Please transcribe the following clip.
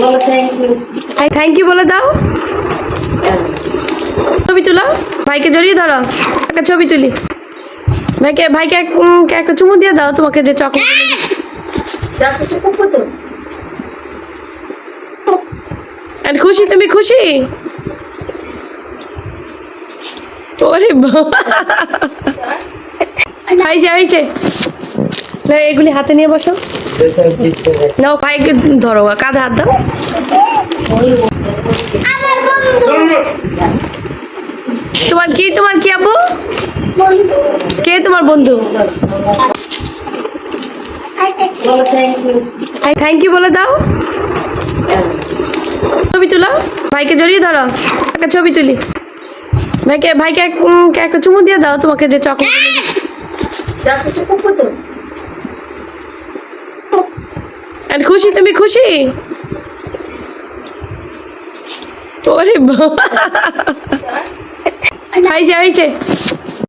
বলো thank you thank you বলে দাও। ছবি তুলো। ভাইকে জড়িয়ে ধরো। একটা ছবি তুলি। ভাইকে ভাইকে এক- একটা চুমু দিয়ে দাও তোমাকে যে চকলেট যা কিছু কুকুর তো আর খুশি তুমি খুশি? ওরে বাবা। হয়েছে হয়েছে। না, এগুলি হাতে নিয়ে বসো। নাও ভাইকে ধরো, কাঁধে হাত দাও। তোমার কি তোমার কি আপু? কে তোমার বন্ধু? থ্যাংক ইউ বলে দাও। ছবি তুলো। ভাইকে জড়িয়ে ধরো। একটা ছবি তুলি। ভাইকে ভাইকে একটা চুমু দিয়ে দাও, তোমাকে যে চকলেট আর খুশি তুমি খুশি ওরে। হয়েছে হয়েছে